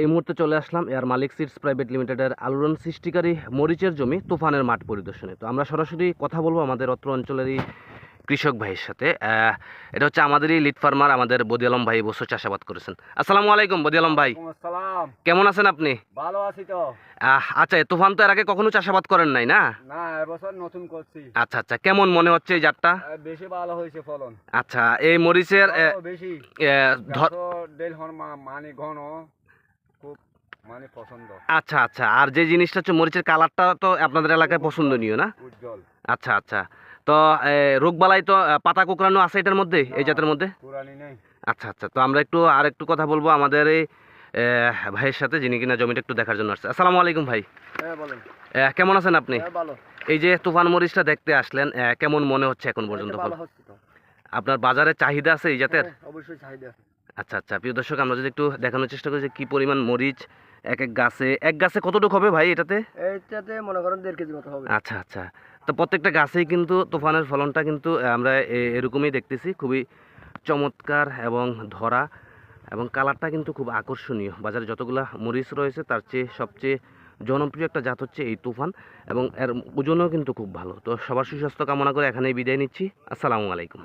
এই মুহূর্তে চলে আসলাম এয়ার মালিক সিডস প্রাইভেট লিমিটেডের আলোড়ন সৃষ্টিকারী মরিচের জমি তুফানের মাঠ পরিদর্শনে। তো আমরা সরাসরি কথা বলব আমাদের অত্র অঞ্চলেরই কৃষক ভাইয়ের সাথে। এটা হচ্ছে আমাদেরই লিড ফার্মার আমাদের বদি আলম ভাই বছর চাষাবাদ করেছেন। আসসালামু আলাইকুম বদি আলম ভাই। কেমন আছেন আপনি? ভালো আছি তো। আচ্ছা তুফান তো এর আগে কখনো চাষাবাদ করেন নাই না? না এবছর নতুন করছি। আচ্ছা আচ্ছা কেমন মনে হচ্ছে এই জাতটা? বেশি ভালো হয়েছে ফলন। আচ্ছা এই মরিচের বেশি। মানে ঘন। খুব মানে পছন্দ। আচ্ছা আচ্ছা। আর যে জিনিসটা হচ্ছে মরিচের কালারটা তো আপনাদের এলাকায় পছন্দনীয় না? উজ্জ্বল। আচ্ছা আচ্ছা। তো রোগবালাই তো পাতা কোকড়ানো আছে এটার মধ্যে এই জাতের মধ্যে? আচ্ছা আচ্ছা। তো আমরা একটু আর একটু কথা বলব আমাদের এই ভাইয়ের সাথে যিনি কিনা জমিটা একটু দেখার জন্য আসছে। আসসালামু আলাইকুম ভাই। হ্যাঁ বলেন। কেমন আছেন আপনি? হ্যাঁ এই যে তুফান মরিচটা দেখতে আসলেন কেমন মনে হচ্ছে এখন পর্যন্ত আপনার বাজারে চাহিদা আছে এই জাতের? হ্যাঁ, অবশ্যই চাহিদা আছে। আচ্ছা আচ্ছা। প্রিয় দর্শক আমরা যদি একটু দেখানোর চেষ্টা করি যে কি পরিমাণ মরিচ এক এক গাছে এক গাছে কতটুকু হবে ভাই এটাতে? এটাতে মনে করেন দেড় কেজি মতো হবে। আচ্ছা আচ্ছা। তো প্রত্যেকটা গাছেই কিন্তু তুফানের ফলনটা কিন্তু আমরা এরকমই দেখতেছি। খুবই চমৎকার এবং ধরা এবং কালারটা কিন্তু খুব আকর্ষণীয়। বাজারে যতগুলা মরিচ রয়েছে তার চেয়ে সবচেয়ে জনপ্রিয় একটা জাত হচ্ছে এই তুফান এবং এর ওজনও কিন্তু খুব ভালো। তো সবার সুস্বাস্থ্য কামনা করে এখানেই বিদায় নিচ্ছি। আসসালামু আলাইকুম।